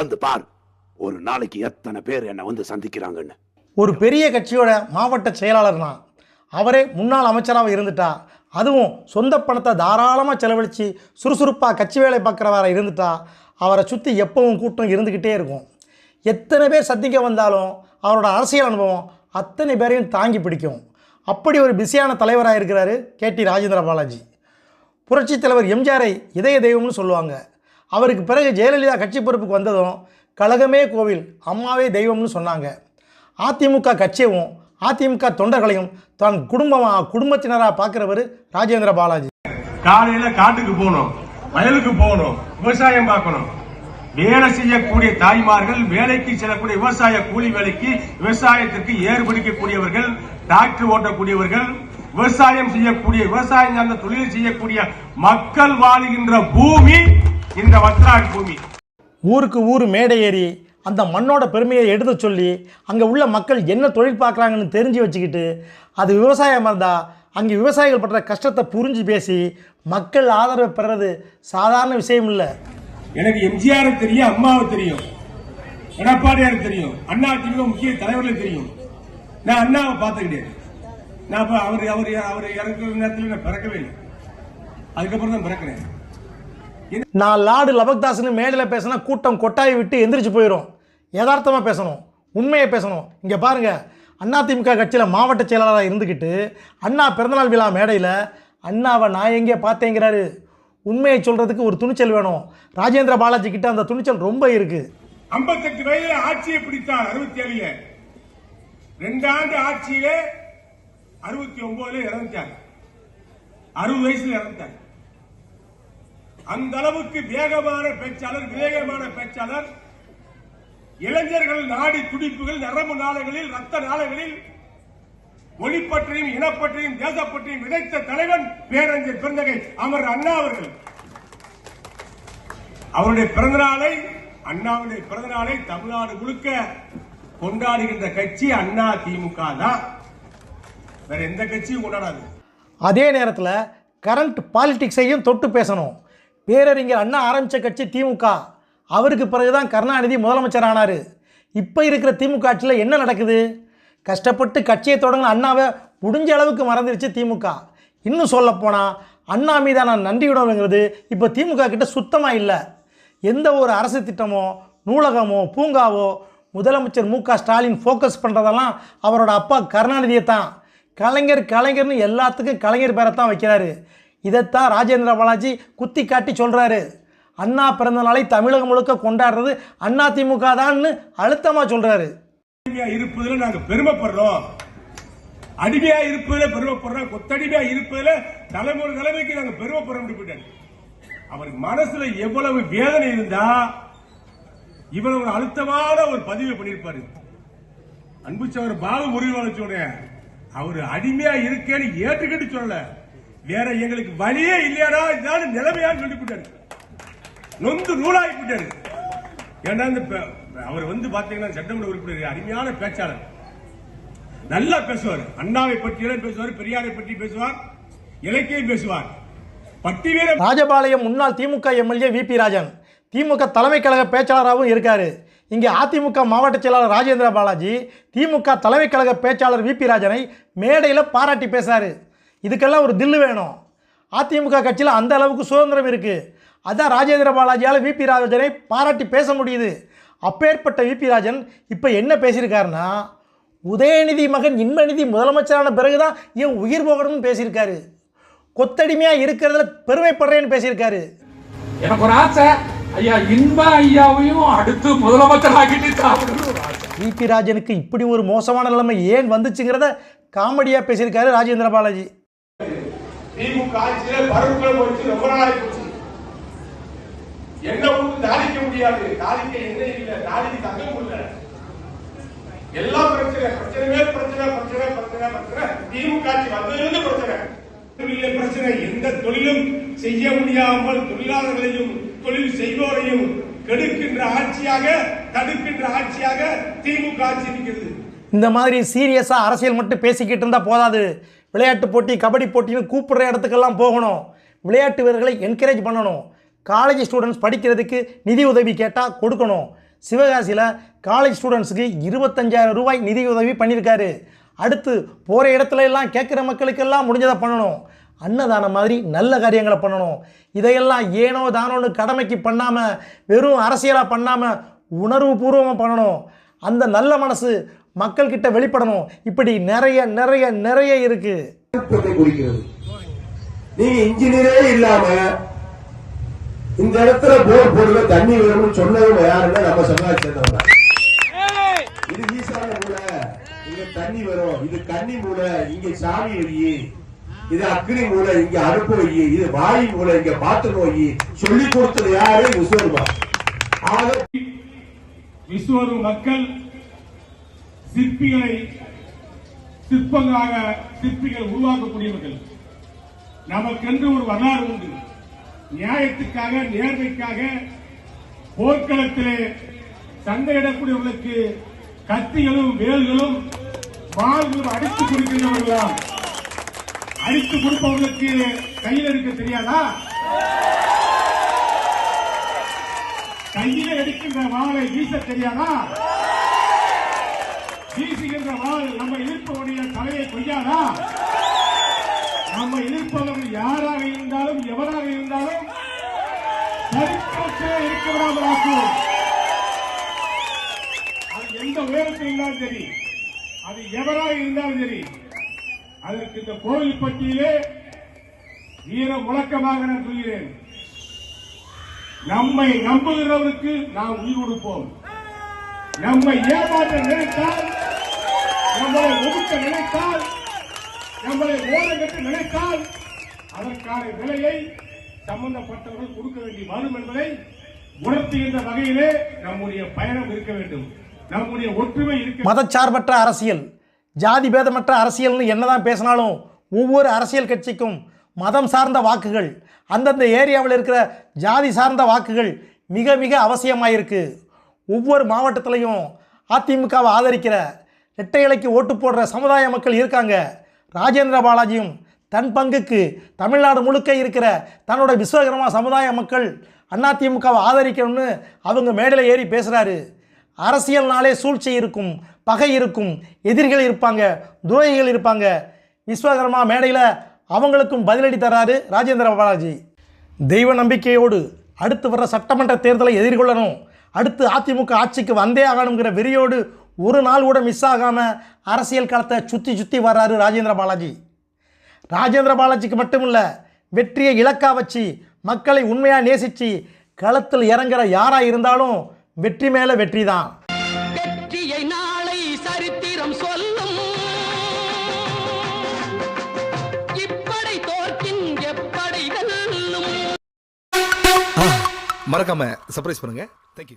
வந்து பார். ஒரு நாளைக்கு எத்தனை பேர் என்னை வந்து சந்திக்கிறாங்கன்னு. ஒரு பெரிய கட்சியோட மாவட்ட செயலாளர்னா அவரே முன்னாள் அமைச்சராக இருந்துட்டா அதுவும் சொந்த பணத்தை தாராளமாக செலவழித்து சுறுசுறுப்பாக கட்சி வேலை பார்க்குறவராக இருந்துட்டா அவரை சுற்றி எப்பவும் கூட்டம் இருந்துக்கிட்டே இருக்கும். எத்தனை பேர் சந்திக்க வந்தாலும் அவரோட அரசியல் அனுபவம் அத்தனை பேரையும் தாங்கி பிடிக்கும். அப்படி ஒரு பிஸியான தலைவராக இருக்கிறாரு கே டி ராஜேந்திர பாலாஜி. புரட்சித் தலைவர் எம்ஜிஆரை இதய தெய்வம்னு சொல்லுவாங்க. அவருக்கு பிறகு ஜெயலலிதா கட்சி பொறுப்புக்கு வந்ததும் கழகமே கோவில் அம்மாவே தெய்வம்னு சொன்னாங்க. அதிமுக கட்சியவும் அதிமுக தொண்டர்களையும் தன் குடும்பமாக குடும்பத்தினராக பார்க்குறவர் ராஜேந்திர பாலாஜி. காலையில் காட்டுக்கு போகணும் வயலுக்கு போகணும் விவசாயம் பார்க்கணும். வேலை செய்யக்கூடிய தாய்மார்கள் வேலைக்கு செல்லக்கூடிய விவசாய கூலி வேலைக்கு விவசாயத்திற்கு ஏர் டாக்டர் டிராக்டர் ஓட்டக்கூடியவர்கள் விவசாயம் செய்யக்கூடிய விவசாயம் சார்ந்த தொழில் செய்யக்கூடிய மக்கள் வாழுகின்ற பூமி இந்த வத்ராட் பூமி. ஊருக்கு ஊர் மேடை ஏறி அந்த மண்ணோட பெருமையை எடுத்து சொல்லி அங்கே உள்ள மக்கள் என்ன தொழில் பார்க்குறாங்கன்னு தெரிஞ்சு வச்சுக்கிட்டு அது விவசாயம் இருந்தால் அங்கே விவசாயிகள் படுற கஷ்டத்தை புரிஞ்சு பேசி மக்கள் ஆதரவை பெறுறது சாதாரண விஷயம் இல்லை. எனக்கு எம்ஜிஆர் தெரியும் அம்மாவை தெரியும் எடப்பாடியார் தெரியும் அண்ணா திமுக முக்கிய தலைவர்கள் தெரியும். நான் அண்ணாவை பார்த்த கிடையாது நான் அவர் அவர் அவர் இறக்குற நேரத்தில் நான் பிறக்கவே இல்லை. அதுக்கப்புறம் தான் பிறக்கிறேன். நான் லார்டு லபக்தாஸ்னு மேடையில் பேசினா கூட்டம் கொட்டாயை விட்டு எந்திரிச்சு போயிடும் யதார்த்தமாக பேசணும். உண்மையை பேசணும். இங்கே பாருங்கள் அதிமுக கட்சியில் மாவட்ட செயலாளராக இருந்துக்கிட்டு அண்ணா பிறந்தநாள் விழா மேடையில் அண்ணாவை நான் எங்கே பார்த்தேங்கிறாரு. உண்மையை சொல்கிறதுக்கு ஒரு துணிச்சல் வேணும். ராஜேந்திர பாலாஜி கிட்ட அந்த துணிச்சல் ரொம்ப இருக்குது ஐம்பத்தெட்டு வயதில் ஆட்சியை பிடித்தார் அறுபத்தி ஏழுல ரெண்டு ஆண்டு ஆட்சியிலே அறுபத்தி ஒன்பதுல இறந்துட்டார். அறுபது வயசுல இறந்துட்டார். அந்த அளவுக்கு வேகமான பேச்சாளர் விவேகமான பேச்சாளர். இளைஞர்கள் நாடி துடிப்புகள் நரம்பு நாளங்களில் ரத்த நாளங்களில். ஒளிப்பற்றையும் இனப்பற்றையும் தேசப்பற்றையும் விதைத்த தலைவன் பேரஞ்சர் பிறந்தகை அமர் அண்ணா அவர்கள். அவருடைய பிறந்த நாளை அண்ணாவுடைய பிறந்த நாளை தமிழ்நாடு முழுக்க கொண்டாடுகின்ற கட்சி அண்ணா திமுக தான். வேற எந்த கட்சியும் கொண்டாடாது. அதே நேரத்தில் கரண்ட் பாலிடிக்ஸையும் தொட்டு பேசணும். பேரறிஞர் அண்ணா ஆரம்பித்த கட்சி திமுக. அவருக்கு பிறகு தான் கருணாநிதி முதலமைச்சர் ஆனார் இப்போ இருக்கிற திமுக ஆட்சியில் என்ன நடக்குது? கஷ்டப்பட்டு கட்சியை தொடங்கின அண்ணாவை முடிஞ்ச அளவுக்கு மறந்துருச்சு திமுக. இன்னும் சொல்லப்போனால் அண்ணா மீதான நன்றியுணர்வுங்கிறது இப்போ திமுக கிட்ட சுத்தமாக இல்லை. எந்த ஒரு அரசு திட்டமோ நூலகமோ பூங்காவோ முதலமைச்சர் மு க ஸ்டாலின் ஃபோக்கஸ் பண்ணுறதெல்லாம் அவரோட அப்பா கருணாநிதியை தான் கலைஞர் கலைஞர்னு எல்லாத்துக்கும் கலைஞர் பேரை தான் வைக்கிறாரு. இதைத்தான் ராஜேந்திர பாலாஜி குத்தி காட்டி சொல்கிறாரு அண்ணா பிறந்த நாளை தமிழகம் முழுக்க கொண்டாடுறது அண்ணா திமுக தான்னு அழுத்தமாக சொல்கிறாரு அடிமையாக இருப்பதில் நாங்கள் பெருமைப்படுறோம். அடிமையாக இருப்பதில் பெருமைப்படுறோம். கொத்தடிமையாக இருப்பதுல தலைமுறை தலைமைக்கு நாங்கள் பெருமைப்படுறோம் போயிட்டாரு அவருக்கு மனசுல எவ்வளவு வேதனை இருந்தா இவ்வளவு ஒரு அழுத்தமான ஒரு பதிவை பண்ணியிருப்பாரு. அன்புச்சவர் பாபு முருகன் சொல்றேன் அவர் அடிமையா இருக்கேன்னு ஏற்றுக்கிட்டு சொல்லல. வேற எங்களுக்கு வழியே இல்லையாடா? இதுதான் நிலைமையான்னு சொல்லி போட்டாரு நொந்து நூலாகி போட்டாரு ஏன்னா இந்த அவர் வந்து பாத்தீங்கன்னா சட்டமன்ற உறுப்பினர் அருமையான பேச்சாளர். நல்லா பேசுவார். அண்ணாவை பற்றியெல்லாம் பேசுவார் பெரியாரை பற்றி பேசுவார் இலக்கியம் பேசுவார். பட்டிவீர ராஜபாளையம் முன்னாள் DMK MLA V P Rajan. DMK தலைமை கழக பேச்சாளராகவும் இருக்காரு. இங்கே அதிமுக மாவட்ட செயலாளர் ராஜேந்திர பாலாஜி திமுக தலைமை கழக பேச்சாளர் விபி ராஜனை மேடையில் பாராட்டி பேசுறாரு. இதுக்கெல்லாம் ஒரு தில்லு வேணும். அதிமுக கட்சியில் அந்த அளவுக்கு சுதந்திரம் இருக்குது அதான் ராஜேந்திர பாலாஜியால் விபி ராஜனை பாராட்டி பேச முடியுது. அப்பேற்பட்ட விபி ராஜன் இப்போ என்ன பேசியிருக்காருன்னா உதயநிதி மகன் இன்பநிதி முதலமைச்சரான பிறகுதான் என் உயிர் போகணும்னு பேசியிருக்காரு. கொத்தடிமையாக இருக்கிறதுல பெருமைப்படுறேன்னு பேசியிருக்காரு. எனக்கு ஒரு ஆசை. ஐயா இன்ப ஐயாவையும் அடுத்து முதலமைச்சர். விபி ராஜனுக்கு இப்படி ஒரு மோசமான நிலைமை ஏன் வந்துச்சுங்கிறத காமெடியாக பேசியிருக்காரு ராஜேந்திர பாலாஜி. காய்ச்சல ஆட்சியில பருவங்கள் போச்சு ரொம்ப நாள் போச்சு. என்ன ஒன்று தாளிக்க முடியாது. தாளிக்க என்ன இல்ல தாளிக்கு தங்க முடியல எல்லா பிரச்சனை பிரச்சனையே பிரச்சனை பிரச்சனை பிரச்சனை பிரச்சனை. திமுக ஆட்சி வந்ததிலிருந்து பிரச்சனை. தொழிலே பிரச்சனை. எந்த தொழிலும் செய்ய முடியாமல் தொழிலாளர்களையும் தொழில் செய்வோரையும் கெடுக்கின்ற ஆட்சியாக தடுக்கின்ற ஆட்சியாக திமுக ஆட்சி இருக்கிறது இந்த மாதிரி சீரியஸாக அரசியல் மட்டும் பேசிக்கிட்டு இருந்தால் போதாது. விளையாட்டு போட்டி கபடி போட்டின்னு கூப்பிடுற இடத்துக்கெல்லாம் போகணும். விளையாட்டு வீரர்களை என்கரேஜ் பண்ணணும். காலேஜ் ஸ்டூடெண்ட்ஸ் படிக்கிறதுக்கு நிதி உதவி கேட்டால் கொடுக்கணும். சிவகாசியில் காலேஜ் ஸ்டூடெண்ட்ஸுக்கு இருபத்தஞ்சாயிரம் ரூபாய் நிதி உதவி பண்ணியிருக்காரு. அடுத்து போகிற இடத்துல எல்லாம் கேட்குற மக்களுக்கெல்லாம் முடிஞ்சதை பண்ணணும். அன்னதானம் மாதிரி நல்ல காரியங்களை பண்ணணும். இதையெல்லாம் ஏனோ தானோன்னு கடமைக்கு பண்ணாமல் வெறும் அரசியலாக பண்ணாமல் உணர்வு பூர்வமாக பண்ணணும். அந்த நல்ல மனசு மக்கள்கிட்ட வெளிப்படணும். இப்படி நிறைய நிறைய நிறைய குறிக்கிறது. நீங்க இன்ஜினியரே இல்லாம இந்த இடத்துல போர் போடுற தண்ணி வேணும்னு சொன்னவங்க யாருன்னா நம்ம சமுதாயத்தை சேர்ந்தவங்க. இது ஈசான மூலை இங்க தண்ணி வரும். இது கன்னி மூலை இங்க சாமி வை இது அக்னி மூலை இங்க அடுப்பு வை. இது வாயு மூலை இங்க பாத்ரூம் வை சொல்லி கொடுத்தது யாரு? விஸ்வருமா விஸ்வரு மக்கள் சிற்பிகளை சிற்பங்களாக சிற்பிகள் உருவாக்கக்கூடியவர்கள். நமக்கென்று ஒரு வரலாறு உண்டு. நியாயத்துக்காக நேர்மைக்காக போர்க்களத்திலே சண்டையிடக்கூடியவர்களுக்கு கத்திகளும் வேல்களும் வாள்களும் அடித்து கொடுக்கின்றவர்களாம். அடித்து கொடுப்பவர்களுக்கு கையில் எடுக்க தெரியாதா? கையில எடுக்கின்ற வாழை வீச தெரியாதா? வீசுகின்ற வாழ் நம்ம எதிர்ப்பவருடைய தலையை கொய்யாதா நம்ம எதிர்ப்பவர்கள் யாராக இருந்தாலும் எவராக இருந்தாலும் சரித்திரத்திலே இருக்கிறார்கள் விடாமலாக்குவோம் அது எந்த உயரத்தில் இருந்தாலும் சரி அது எவராக இருந்தாலும் சரி அதற்கு இந்த கோவில் பட்டியலே வீர முழக்கமாக நான் சொல்கிறேன். நம்மை நம்புகிறவருக்கு நாம் உயிர் கொடுப்போம். நம்மை ஏமாற்ற நினைத்தால் நம்மளை ஒதுக்க நினைத்தால் நம்மளை ஓரங்கட்டு நினைத்தால் அதற்கான விலையை சம்பந்தப்பட்டவர்கள் கொடுக்க வேண்டி வரும் என்பதை உணர்த்துகின்ற வகையிலே நம்முடைய பயணம் இருக்க வேண்டும். நம்முடைய ஒற்றுமை இருக்க மதச்சார்பற்ற அரசியல் ஜாதி பேதமற்ற அரசியல்னு என்னதான் பேசினாலும் ஒவ்வொரு அரசியல் கட்சிக்கும் மதம் சார்ந்த வாக்குகள் அந்தந்த ஏரியாவில் இருக்கிற ஜாதி சார்ந்த வாக்குகள் மிக மிக அவசியமாயிருக்கு. ஒவ்வொரு மாவட்டத்திலையும் அதிமுகவை ஆதரிக்கிற இரட்டை இலைக்கு ஓட்டு போடுற சமுதாய மக்கள் இருக்காங்க. ராஜேந்திர பாலாஜியும் தன் பங்குக்கு தமிழ்நாடு முழுக்க இருக்கிற தன்னோட விஸ்வகர்மா சமுதாய மக்கள் அதிமுகவை ஆதரிக்கணும்னு அவங்க மேடையில் ஏறி பேசுகிறாரு அரசியல்னாலே சூழ்ச்சி இருக்கும் பகை இருக்கும் எதிரிகள் இருப்பாங்க துரோகிகள் இருப்பாங்க. விஸ்வகர்மா மேடையில் அவங்களுக்கும் பதிலடி தராரு ராஜேந்திர பாலாஜி. தெய்வ நம்பிக்கையோடு அடுத்து வர்ற சட்டமன்ற தேர்தலை எதிர்கொள்ளணும். அடுத்து அதிமுக ஆட்சிக்கு வந்தே ஆகணுங்கிற வெறியோடு ஒரு நாள் கூட மிஸ் ஆகாமல் அரசியல் களத்தை சுற்றி சுற்றி வர்றாரு ராஜேந்திர பாலாஜி. ராஜேந்திர பாலாஜிக்கு மட்டும் இல்லை வெற்றியை இலக்கா வச்சு மக்களை உண்மையாக நேசித்து களத்தில் இறங்குற யாராக இருந்தாலும் வெற்றி மேலே வெற்றி தான். வெற்றியை நாளை சரித்திரம் சொல்லும். மறக்காம சர்ப்ரைஸ் பண்ணுங்க. தேங்க்யூ